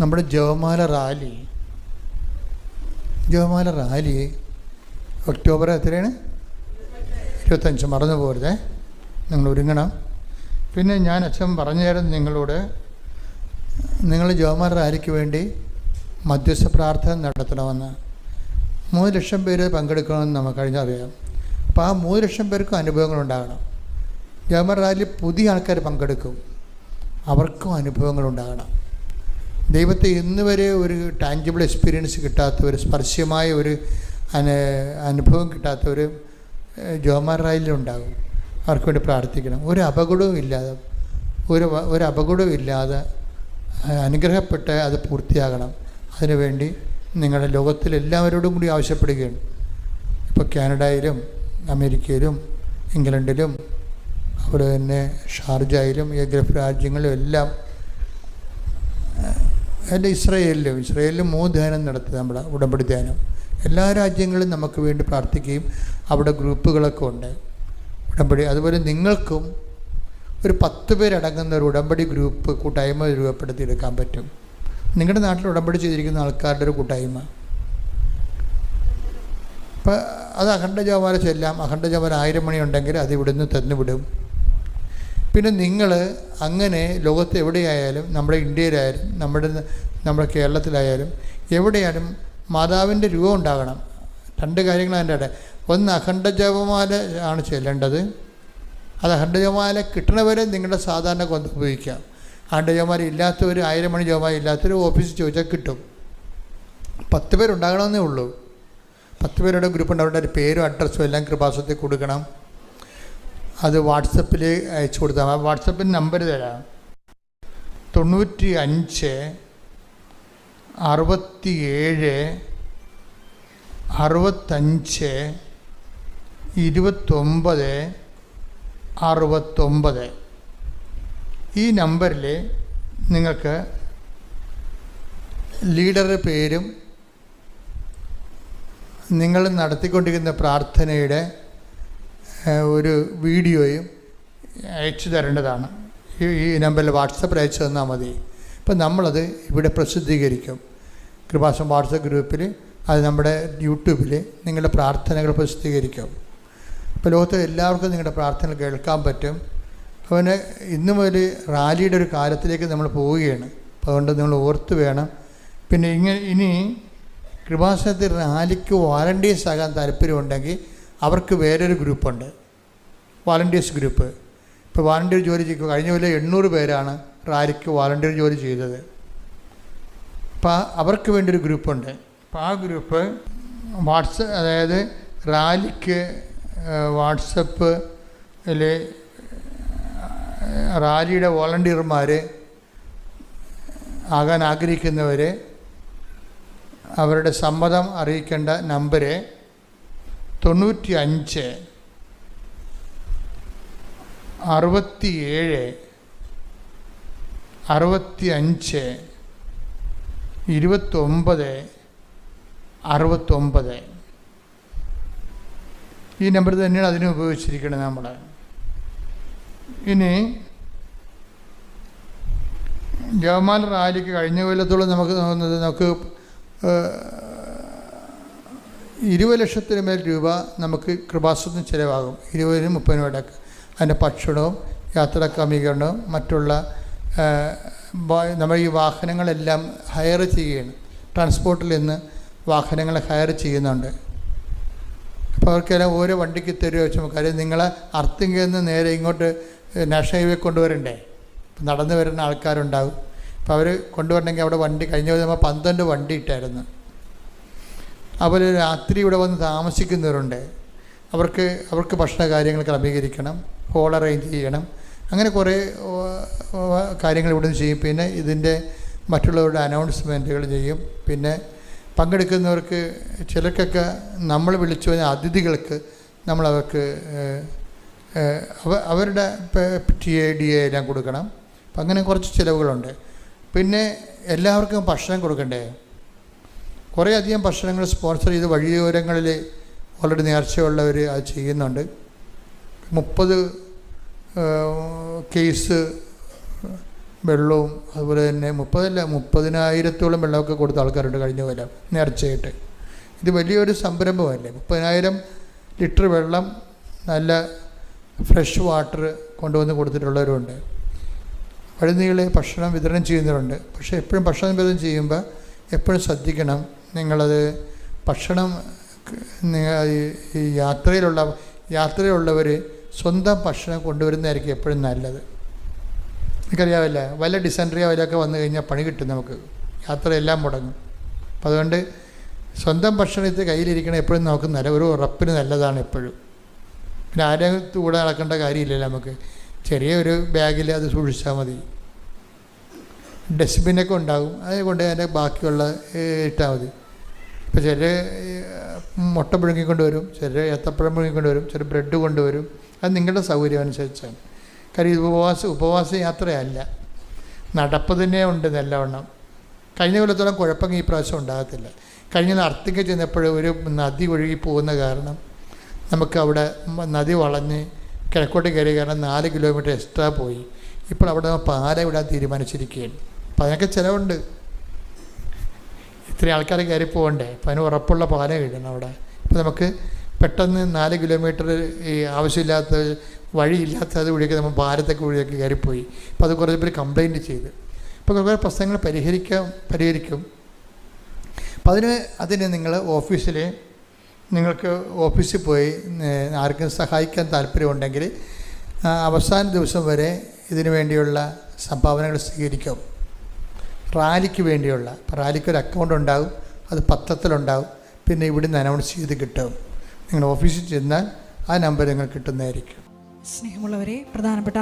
നമ്മുടെ ജവമാല റാലി ജവമാല റാലി ഒക്ടോബർ എത്രയാണ്? ഇരുപത്തഞ്ച്. മറന്നു പോരുതേ നിങ്ങൾ ഒരുങ്ങണം. പിന്നെ ഞാൻ അച്ഛൻ പറഞ്ഞു തരുന്നത് നിങ്ങളോട്. നിങ്ങൾ ജവമാല റാലിക്ക് വേണ്ടി മധ്യസ്ഥ പ്രാർത്ഥന നടത്തണമെന്ന്. മൂന്ന് ലക്ഷം പേര് പങ്കെടുക്കണമെന്ന് നമുക്ക് കഴിഞ്ഞറിയാം. അപ്പോൾ ആ മൂന്ന് ലക്ഷം പേർക്കും അനുഭവങ്ങൾ ഉണ്ടാകണം. ജവമാല റാലി പുതിയ ആൾക്കാർ പങ്കെടുക്കും. അവർക്കും അനുഭവങ്ങളുണ്ടാകണം ദൈവത്തെ ഇന്ന് വരെ ഒരു ടാഞ്ചിബിൾ എക്സ്പീരിയൻസ് കിട്ടാത്തവർ സ്പർശ്യമായ ഒരു അനു അനുഭവം കിട്ടാത്തവർ ജോമാർ റായിലുണ്ടാകും അവർക്ക് വേണ്ടി പ്രാർത്ഥിക്കണം. ഒരു അപകടവും ഇല്ലാതെ ഒരു ഒരു അപകടവും ഇല്ലാതെ അനുഗ്രഹപ്പെട്ട് അത് പൂർത്തിയാകണം. അതിനുവേണ്ടി നിങ്ങളുടെ ലോകത്തിലെല്ലാവരോടും കൂടി ആവശ്യപ്പെടുകയാണ്. ഇപ്പോൾ കാനഡയിലും അമേരിക്കയിലും ഇംഗ്ലണ്ടിലും അവിടെ തന്നെ ഷാർജയിലും ഈ ഗൾഫ് രാജ്യങ്ങളിലും എല്ലാം അല്ല ഇസ്രയേലിലും ഇസ്രയേലിലും മൂന്ന് ധ്യാനം നടത്തുക നമ്മുടെ ഉടമ്പടി ധ്യാനം. എല്ലാ രാജ്യങ്ങളും നമുക്ക് വേണ്ടി പ്രാർത്ഥിക്കുകയും അവിടെ ഗ്രൂപ്പുകളൊക്കെ ഉണ്ട്. ഉടമ്പടി അതുപോലെ നിങ്ങൾക്കും ഒരു പത്ത് പേരടങ്ങുന്ന ഒരു ഉടമ്പടി ഗ്രൂപ്പ് കൂട്ടായ്മ രൂപപ്പെടുത്തിയെടുക്കാൻ പറ്റും. നിങ്ങളുടെ നാട്ടിൽ ഉടമ്പടി ചെയ്തിരിക്കുന്ന ആൾക്കാരുടെ ഒരു കൂട്ടായ്മ. അപ്പം അത് അഖണ്ഡ ജപമാല ചെല്ലാം അഖണ്ഡ ജപമാല ആയിരം മണി ഉണ്ടെങ്കിൽ അത് ഇവിടുന്ന് തന്നുവിടും. പിന്നെ നിങ്ങൾ അങ്ങനെ ലോകത്ത് എവിടെയായാലും നമ്മുടെ ഇന്ത്യയിലായാലും നമ്മുടെ നമ്മുടെ കേരളത്തിലായാലും എവിടെയാലും മാതാവിന്റെ രൂപം ഉണ്ടാകണം. രണ്ട് കാര്യങ്ങളാണ് എന്റെ ഇടയിൽ. ഒന്ന് അഖണ്ഡ ജപമാല ആണ് ചെല്ലേണ്ടത്. അത് അഖണ്ഡ ജപമാല കിട്ടണവരെ നിങ്ങളുടെ സാധാരണ കൊന്ത് ഉപയോഗിക്കാം. അഖണ്ഡ ജപമാല ഇല്ലാത്തവർ ആയിരം മണി ജപമാല ഇല്ലാത്തവർ ഓഫീസിൽ ചോദിച്ചാൽ കിട്ടും. പത്ത് പേരുണ്ടാകണമെന്നേ ഉള്ളൂ. പത്ത് പേരുടെ ഗ്രൂപ്പ് ഉണ്ട് അവരുടെ പേരും അഡ്രസ്സും എല്ലാം കൃപാസത്തിൽ കൊടുക്കണം. അത് വാട്സപ്പിൽ അയച്ചു കൊടുത്താൽ മതി. വാട്സപ്പിൽ നമ്പർ തരാം തൊണ്ണൂറ്റി അഞ്ച് അറുപത്തി ഏഴ് അറുപത്തഞ്ച് ഇരുപത്തൊമ്പത് അറുപത്തൊമ്പത് ഈ നമ്പറിൽ നിങ്ങൾക്ക് ലീഡറുടെ പേരും നിങ്ങൾ നടത്തിക്കൊണ്ടിരിക്കുന്ന പ്രാർത്ഥനയുടെ ഒരു വീഡിയോയും അയച്ചു തരേണ്ടതാണ്. ഈ നമ്പറിൽ വാട്സപ്പിൽ അയച്ചു തന്നാൽ മതി. ഇപ്പം നമ്മളത് ഇവിടെ പ്രസിദ്ധീകരിക്കും. കൃപാസം വാട്സപ്പ് ഗ്രൂപ്പിൽ അത് നമ്മുടെ യൂട്യൂബിൽ നിങ്ങളുടെ പ്രാർത്ഥനകൾ പ്രസിദ്ധീകരിക്കും. ഇപ്പോൾ ലോകത്ത് എല്ലാവർക്കും നിങ്ങളുടെ പ്രാർത്ഥന കേൾക്കാൻ പറ്റും. അവന് ഇന്നു മുതൽ റാലിയുടെ ഒരു കാലത്തിലേക്ക് നമ്മൾ പോവുകയാണ്. അപ്പോൾ അതുകൊണ്ട് നിങ്ങൾ ഓർത്ത് വേണം. പിന്നെ ഇങ്ങനെ ഇനി കൃപാസനത്തിൽ റാലിക്ക് വാലണ്ടിയേഴ്സ് ആകാൻ താല്പര്യമുണ്ടെങ്കിൽ അവർക്ക് വേറൊരു ഗ്രൂപ്പുണ്ട്. വാലണ്ടിയേഴ്സ് ഗ്രൂപ്പ് ഇപ്പോൾ വാലണ്ടിയർ ജോലി ചെയ്യുക കഴിഞ്ഞ കൊല്ലം എണ്ണൂറ് പേരാണ് റാലിക്ക് വാലണ്ടിയർ ജോലി ചെയ്തത്. അപ്പോൾ അവർക്ക് വേണ്ടി ഒരു ഗ്രൂപ്പുണ്ട്. അപ്പോൾ ആ ഗ്രൂപ്പ് വാട്സപ്പ് അതായത് റാലിക്ക് വാട്സപ്പിൽ റാലിയുടെ വോളണ്ടിയർമാർ ആകാൻ ആഗ്രഹിക്കുന്നവർ അവരുടെ സമ്മതം അറിയിക്കേണ്ട നമ്പര് തൊണ്ണൂറ്റി അഞ്ച് അറുപത്തിയേഴ് അറുപത്തി അഞ്ച് ഇരുപത്തൊമ്പത് അറുപത്തൊമ്പത്. ഈ നമ്പർ തന്നെയാണ് അതിനെ ഉപയോഗിച്ചിരിക്കുന്നത് നമ്മൾ ഇനി ജവഹർലാൽ റാലിക്ക് കഴിഞ്ഞ കൊല്ലത്തോളം നമുക്ക് നമുക്ക് ഇരുപത് ലക്ഷത്തിന് മേൽ രൂപ നമുക്ക് കൃപാസത്തിന് ചിലവാകും. ഇരുപതിനും മുപ്പതിനും ഇടയ്ക്ക് അതിന്റെ ഭക്ഷണവും യാത്രാ ക്രമീകരണവും മറ്റുള്ള നമ്മൾ ഈ വാഹനങ്ങളെല്ലാം ഹയർ ചെയ്യുകയാണ്. ട്രാൻസ്പോർട്ടിൽ നിന്ന് വാഹനങ്ങൾ ഹയർ ചെയ്യുന്നുണ്ട്. അപ്പോൾ അവർക്കെല്ലാം ഓരോ വണ്ടിക്ക് തരുമോ നമുക്ക് കാര്യം നിങ്ങളെ അർത്തിങ്കിൽ നിന്ന് നേരെ ഇങ്ങോട്ട് നാഷണൽ ഹൈവേ കൊണ്ടുവരണ്ടേ? നടന്നു വരുന്ന ആൾക്കാരുണ്ടാവും അപ്പോൾ അവർ കൊണ്ടുവരണമെങ്കിൽ അവിടെ വണ്ടി കഴിഞ്ഞ നമ്മൾ പന്ത്രണ്ട് വണ്ടി ഇട്ടായിരുന്നു. അതുപോലെ രാത്രി ഇവിടെ വന്ന് താമസിക്കുന്നവരുണ്ട്. അവർക്ക് അവർക്ക് ഭക്ഷണ കാര്യങ്ങൾ ക്രമീകരിക്കണം ഹോൾ അറേഞ്ച് ചെയ്യണം. അങ്ങനെ കുറേ കാര്യങ്ങൾ ഇവിടെ നിന്ന് ചെയ്യും. പിന്നെ ഇതിന്റെ മറ്റുള്ളവരുടെ അനൗൺസ്മെന്റുകൾ ചെയ്യും. പിന്നെ പങ്കെടുക്കുന്നവർക്ക് ചിലർക്കൊക്കെ നമ്മൾ വിളിച്ചു കഴിഞ്ഞാൽ അതിഥികൾക്ക് അവ അവരുടെ ടി എ ഡി എ എല്ലാം കൊടുക്കണം. അപ്പം അങ്ങനെ കുറച്ച് ചിലവുകളുണ്ട്. പിന്നെ എല്ലാവർക്കും ഭക്ഷണം കൊടുക്കണ്ടേ? കുറേ അധികം ഭക്ഷണങ്ങൾ സ്പോൺസർ ചെയ്ത് വഴിയോരങ്ങളിൽ ഓൾറെഡി നേർച്ചയുള്ളവർ അത് ചെയ്യുന്നുണ്ട്. മുപ്പത് കേസ് വെള്ളവും അതുപോലെ തന്നെ മുപ്പതല്ല മുപ്പതിനായിരത്തോളം വെള്ളമൊക്കെ കൊടുത്ത ആൾക്കാരുണ്ട് കഴിഞ്ഞ കൊല്ലം നേർച്ചയായിട്ട്. ഇത് വലിയൊരു സംരംഭമല്ലേ? മുപ്പതിനായിരം ലിറ്റർ വെള്ളം നല്ല ഫ്രഷ് വാട്ടർ കൊണ്ടുവന്ന് കൊടുത്തിട്ടുള്ളവരുണ്ട്. വഴുനീളെ ഭക്ഷണം വിതരണം ചെയ്യുന്നവരുണ്ട്. പക്ഷേ എപ്പോഴും ഭക്ഷണം വിതരണം ചെയ്യുമ്പോൾ എപ്പോഴും ശ്രദ്ധിക്കണം. നിങ്ങളത് ഭക്ഷണം യാത്രയിലുള്ള യാത്രയിലുള്ളവർ സ്വന്തം ഭക്ഷണം കൊണ്ടുവരുന്നതായിരിക്കും എപ്പോഴും നല്ലത്. എനിക്കറിയാവില്ല വല്ല ഡിസൻട്രിയോ അതിലൊക്കെ വന്നു കഴിഞ്ഞാൽ പണി കിട്ടും നമുക്ക്. യാത്രയെല്ലാം മുടങ്ങും. അപ്പം അതുകൊണ്ട് സ്വന്തം ഭക്ഷണം ഇത് കയ്യിലിരിക്കണം എപ്പോഴും നമുക്ക് നല്ല ഒരു ഉറപ്പിന് നല്ലതാണ് എപ്പോഴും. പിന്നെ ആരും കൂടെ നടക്കേണ്ട കാര്യമില്ലല്ലോ നമുക്ക്. ചെറിയൊരു ബാഗിൽ അത് സൂക്ഷിച്ചാൽ മതി. ഡസ്റ്റ്ബിനൊക്കെ ഉണ്ടാകും. അതുകൊണ്ട് അതിന്റെ ബാക്കിയുള്ള ഇട്ടാൽ മതി. ഇപ്പോൾ ചില മുട്ട പുഴുങ്ങിക്കൊണ്ട് വരും ചില ഏത്തപ്പഴം പുഴുങ്ങിക്കൊണ്ട് വരും ചില ബ്രെഡ് കൊണ്ടുവരും. അത് നിങ്ങളുടെ സൗകര്യം അനുസരിച്ചാണ്. കാര്യം ഉപവാസ ഉപവാസ യാത്രയല്ല. നടപ്പ് തന്നെ ഉണ്ട് നല്ലവണ്ണം. കഴിഞ്ഞ കൊല്ലത്തോളം കുഴപ്പങ്ങൾ ഈ പ്രാവശ്യം ഉണ്ടാകത്തില്ല. കഴിഞ്ഞ അർത്തിക്ക ചെന്നപ്പോൾ ഒരു നദി ഒഴുകി പോകുന്ന കാരണം നമുക്ക് അവിടെ നദി വളഞ്ഞ് കിഴക്കോട്ട് കയറിയ കാരണം നാല് കിലോമീറ്റർ എക്സ്ട്രാ പോയി. ഇപ്പോൾ അവിടെ പാല വിടാൻ തീരുമാനിച്ചിരിക്കുകയാണ്. അപ്പോൾ അതിനൊക്കെ ചിലവുണ്ട്. ഇത്രയും ആൾക്കാർ കയറി പോകണ്ടേ? അപ്പം അതിന് ഉറപ്പുള്ള പാലം കഴിയണം അവിടെ. ഇപ്പം നമുക്ക് പെട്ടെന്ന് നാല് കിലോമീറ്റർ ഈ ആവശ്യമില്ലാത്ത വഴിയില്ലാത്ത അത് വഴിയൊക്കെ നമ്മൾ ഭാരത്തൊക്കെ വഴിയൊക്കെ കയറിപ്പോയി. അപ്പോൾ അത് കുറേ പേര് കംപ്ലൈന്റ് ചെയ്ത്. അപ്പോൾ കുറേ പ്രശ്നങ്ങൾ പരിഹരിക്കാം പരിഹരിക്കും. അപ്പം അതിന് അതിന് നിങ്ങൾ ഓഫീസിൽ നിങ്ങൾക്ക് ഓഫീസിൽ പോയി ആർക്കും സഹായിക്കാൻ താല്പര്യമുണ്ടെങ്കിൽ അവസാന ദിവസം വരെ ഇതിനു വേണ്ടിയുള്ള സംഭാവനകൾ സ്വീകരിക്കും. റാലിക്ക് വേണ്ടിയുള്ള അപ്പോൾ റാലിക്ക് ഒരു അക്കൗണ്ട് ഉണ്ടാകും അത് പത്രത്തിലുണ്ടാകും പിന്നെ ഇവിടുന്ന് അനൗൺസ് ചെയ്ത് കിട്ടും. നിങ്ങൾ ഓഫീസിൽ ചെന്നാൽ ആ നമ്പർ നിങ്ങൾ കിട്ടുന്നതായിരിക്കും. സ്നേഹമുള്ളവരെ പ്രധാനപ്പെട്ട